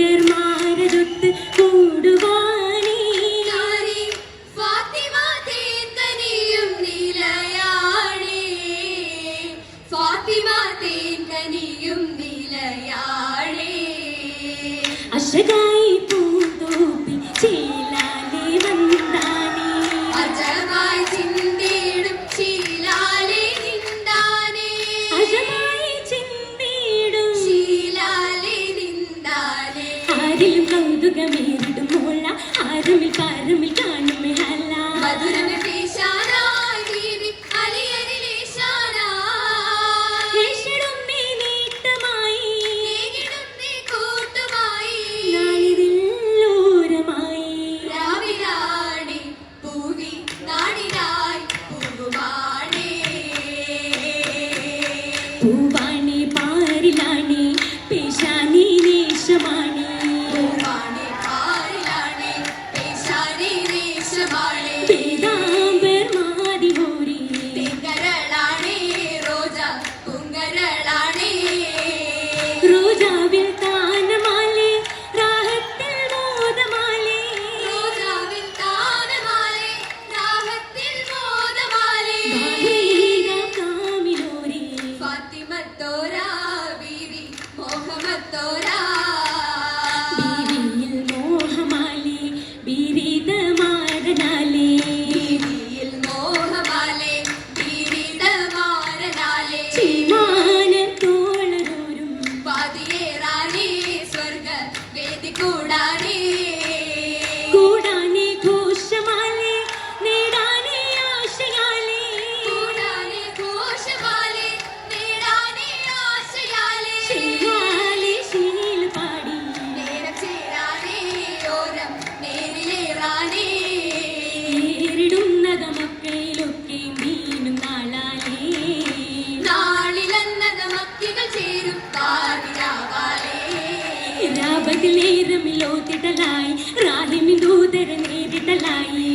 Spider-Man. Who binds? അതിലേറമിലോ തിടലായി റാഹിമി ദൂതരനേരിടലായി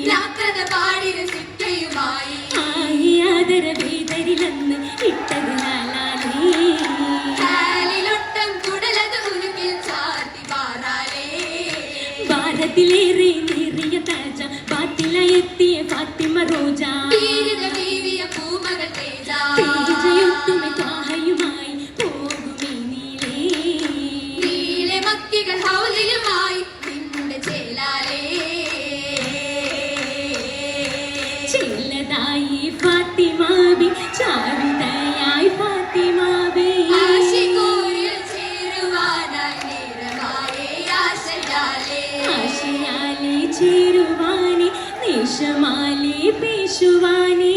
ചേരുവാനെ നിശമാലേ പേശുവാനെ.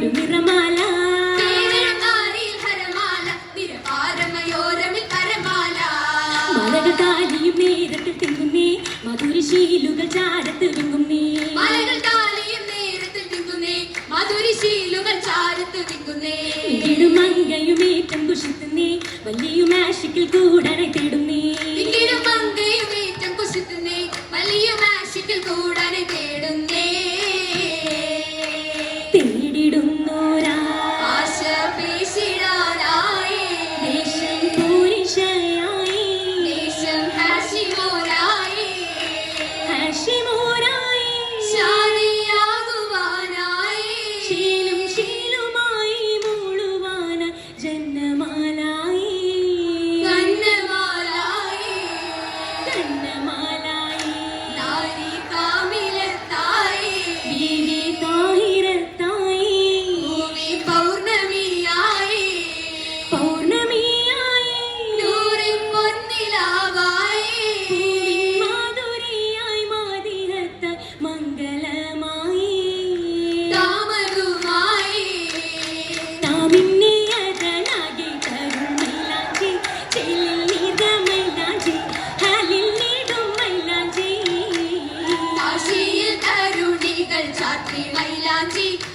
ഒരു നിറമാല. മലകകാലിയും നേരത്ത് തിങ്ങുന്നേ മധുരശീലുകൾ ചാരത്ത് വിങ്ങുന്നേ മലകകാലിയും നേരത്ത് തിങ്ങുന്നേ മധുരശീലുകൾ ചാരത്ത് വിങ്ങുന്നേ മങ്കയുമേറ്റം കുഷിക്കുന്നേ വലിയ മാഷിക്കിൽ കൂടണ Happy Mailandi.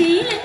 ചെയ്യില്ല